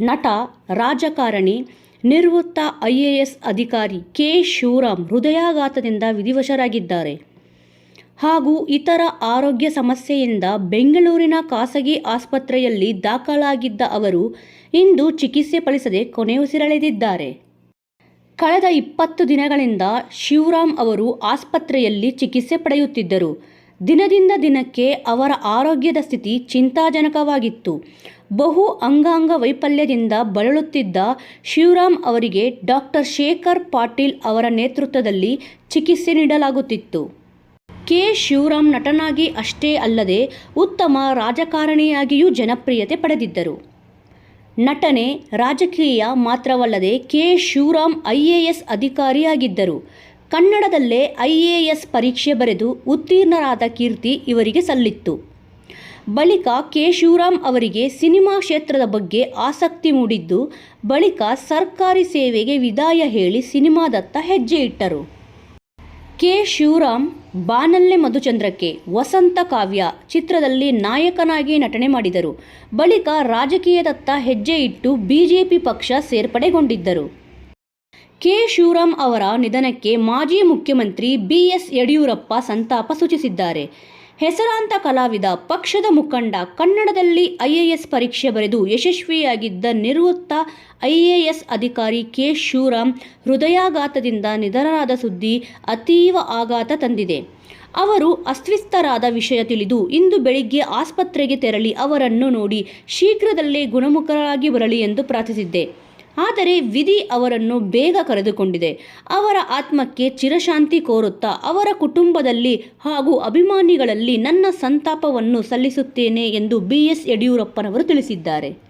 ನಟ, ರಾಜಕಾರಣಿ, ನಿವೃತ್ತ ಐ ಎ ಎಸ್ ಅಧಿಕಾರಿ ಕೆ. ಶಿವರಾಮ್ ಹೃದಯಾಘಾತದಿಂದ ವಿಧಿವಶರಾಗಿದ್ದಾರೆ. ಹಾಗೂ ಇತರ ಆರೋಗ್ಯ ಸಮಸ್ಯೆಯಿಂದ ಬೆಂಗಳೂರಿನ ಖಾಸಗಿ ಆಸ್ಪತ್ರೆಯಲ್ಲಿ ದಾಖಲಾಗಿದ್ದ ಅವರು ಇಂದು ಚಿಕಿತ್ಸೆ ಫಲಿಸದೆ ಕೊನೆಯುಸಿರೆಳೆದಿದ್ದಾರೆ ಕಳೆದ ಇಪ್ಪತ್ತು ದಿನಗಳಿಂದ ಶಿವರಾಮ್ ಅವರು ಆಸ್ಪತ್ರೆಯಲ್ಲಿ ಚಿಕಿತ್ಸೆ ಪಡೆಯುತ್ತಿದ್ದರು. ದಿನದಿಂದ ದಿನಕ್ಕೆ ಅವರ ಆರೋಗ್ಯದ ಸ್ಥಿತಿ ಚಿಂತಾಜನಕವಾಗಿತ್ತು. ಬಹು ಅಂಗಾಂಗ ವೈಫಲ್ಯದಿಂದ ಬಳಲುತ್ತಿದ್ದ ಶಿವರಾಮ್ ಅವರಿಗೆ ಡಾಕ್ಟರ್ ಶೇಖರ್ ಪಾಟೀಲ್ ಅವರ ನೇತೃತ್ವದಲ್ಲಿ ಚಿಕಿತ್ಸೆ ನೀಡಲಾಗುತ್ತಿತ್ತು. ಕೆ. ಶಿವರಾಮ್ ನಟನಾಗಿ ಅಷ್ಟೇ ಅಲ್ಲದೆ ಉತ್ತಮ ರಾಜಕಾರಣಿಯಾಗಿಯೂ ಜನಪ್ರಿಯತೆ ಪಡೆದಿದ್ದರು. ನಟನೆ ರಾಜಕೀಯ ಮಾತ್ರವಲ್ಲದೆ ಕೆ. ಶಿವರಾಮ್ ಐಎಎಸ್ ಅಧಿಕಾರಿಯಾಗಿದ್ದರು. ಕನ್ನಡದಲ್ಲೇ ಐ ಎ ಎಸ್ ಪರೀಕ್ಷೆ ಬರೆದು ಉತ್ತೀರ್ಣರಾದ ಕೀರ್ತಿ ಇವರಿಗೆ ಸಲ್ಲಿತ್ತು. ಬಳಿಕ ಕೆ ಶಿವರಾಮ್ ಅವರಿಗೆ ಸಿನಿಮಾ ಕ್ಷೇತ್ರದ ಬಗ್ಗೆ ಆಸಕ್ತಿ ಮೂಡಿದ್ದು, ಬಳಿಕ ಸರ್ಕಾರಿ ಸೇವೆಗೆ ವಿದಾಯ ಹೇಳಿ ಸಿನಿಮಾದತ್ತ ಹೆಜ್ಜೆ ಇಟ್ಟರು. ಕೆ ಶಿವರಾಮ್ ಬಾನಲ್ಲೆ ಮಧುಚಂದ್ರಕ್ಕೆ ವಸಂತ ಕಾವ್ಯ ಚಿತ್ರದಲ್ಲಿ ನಾಯಕನಾಗಿ ನಟನೆ ಮಾಡಿದರು. ಬಳಿಕ ರಾಜಕೀಯದತ್ತ ಹೆಜ್ಜೆ ಇಟ್ಟು ಬಿಜೆಪಿ ಪಕ್ಷ ಸೇರ್ಪಡೆಗೊಂಡಿದ್ದರು. ಕೆ ಶಿವರಾಮ್ ಅವರ ನಿಧನಕ್ಕೆ ಮಾಜಿ ಮುಖ್ಯಮಂತ್ರಿ ಬಿ ಎಸ್ ಯಡಿಯೂರಪ್ಪ ಸಂತಾಪ ಸೂಚಿಸಿದ್ದಾರೆ. ಹೆಸರಾಂತ ಕಲಾವಿದ, ಪಕ್ಷದ ಮುಖಂಡ, ಕನ್ನಡದಲ್ಲಿ ಐಎಎಸ್ ಪರೀಕ್ಷೆ ಬರೆದು ಯಶಸ್ವಿಯಾಗಿದ್ದ ನಿವೃತ್ತ ಐಎಎಸ್ ಅಧಿಕಾರಿ ಕೆ ಶಿವರಾಮ್ ಹೃದಯಾಘಾತದಿಂದ ನಿಧನರಾದ ಸುದ್ದಿ ಅತೀವ ಆಘಾತ ತಂದಿದೆ. ಅವರು ಅಸ್ವಸ್ಥರಾದ ವಿಷಯ ತಿಳಿದು ಇಂದು ಬೆಳಿಗ್ಗೆ ಆಸ್ಪತ್ರೆಗೆ ತೆರಳಿ ಅವರನ್ನು ನೋಡಿ ಶೀಘ್ರದಲ್ಲೇ ಗುಣಮುಖರಾಗಿ ಬರಲಿ ಎಂದು ಪ್ರಾರ್ಥಿಸಿದ್ದೆ. ಆದರೆ ವಿಧಿ ಅವರನ್ನು ಬೇಗ ಕರೆದುಕೊಂಡಿದೆ. ಅವರ ಆತ್ಮಕ್ಕೆ ಚಿರಶಾಂತಿ ಕೋರುತ್ತಾ ಅವರ ಕುಟುಂಬದಲ್ಲಿ ಹಾಗೂ ಅಭಿಮಾನಿಗಳಲ್ಲಿ ನನ್ನ ಸಂತಾಪವನ್ನು ಸಲ್ಲಿಸುತ್ತೇನೆ ಎಂದು ಬಿ ಎಸ್ ಯಡಿಯೂರಪ್ಪನವರು ತಿಳಿಸಿದ್ದಾರೆ.